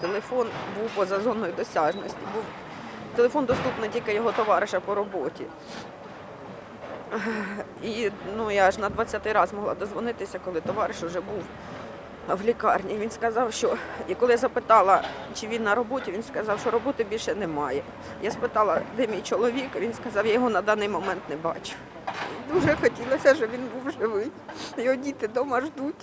телефон був поза зоною досяжності. Був телефон доступний тільки його товариша по роботі. І ну, я аж на 20-й раз могла дозвонитися, коли товариш вже був в лікарні. Він сказав, що і коли я запитала, чи він на роботі, він сказав, що роботи більше немає. Я спитала, де мій чоловік, він сказав, я його на даний момент не бачу. Дуже хотілося, щоб він був живий. Його діти вдома ждуть.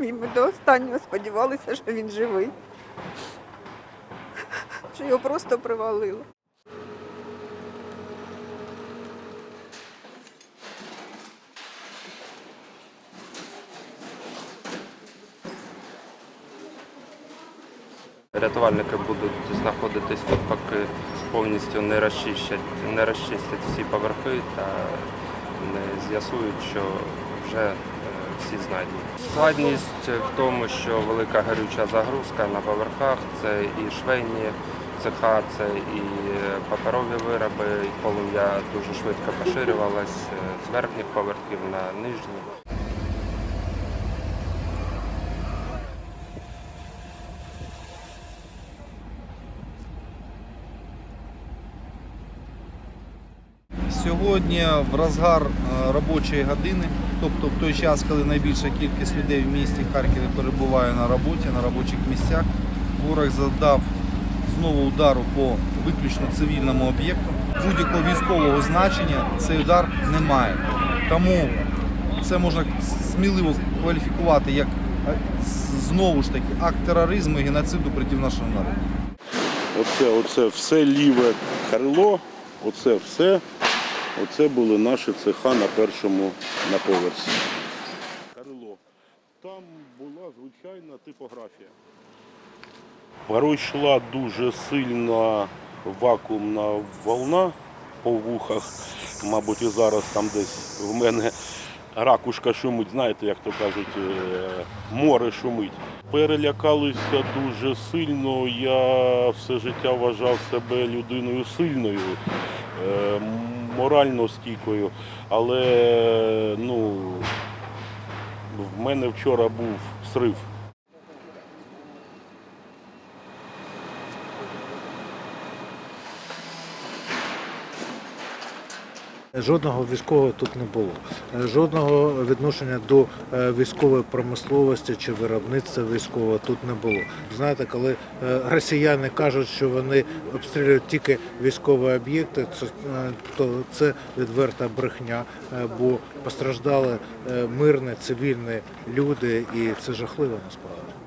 І ми до останнього сподівалися, що він живий. Що його просто привалило. Рятувальники будуть знаходитись тут, поки повністю не розчищать, не розчистять всі поверхи та не з'ясують, що вже е, всі знайдені. Складність в тому, що велика горюча загрузка на поверхах це і швейні цеха, це і паперові вироби, і полум'я дуже швидко поширювалось е, з верхніх поверхів на нижні. Сьогодні в розгар е, робочої години, тобто в той час, коли найбільша кількість людей в місті Харкові перебуває на роботі, на робочих місцях, ворог завдав знову удару по виключно цивільному об'єкту. Будь-якого військового значення цей удар не має. Тому це можна сміливо кваліфікувати як е, знову ж таки акт тероризму і геноциду проти нашого народу. Оце, оце все ліве крило, оце все. Оце були наші цеха на першому на поверсі. Крило. Там була звичайна типографія. Пройшла дуже сильна вакуумна волна по вухах. Мабуть, і зараз там десь в мене ракушка шумить, знаєте, як то кажуть, е, море шумить. Перелякалися дуже сильно. Я все життя вважав себе людиною сильною, е, морально стійкою. Але ну, в мене вчора був срив. Жодного військового тут не було. Е, Жодного відношення до е, військової промисловості чи виробництва військового тут не було. Знаєте, коли е, росіяни кажуть, що вони обстрілюють тільки військові об'єкти, то це відверта брехня, бо постраждали мирні цивільні люди, і це жахливо насправді.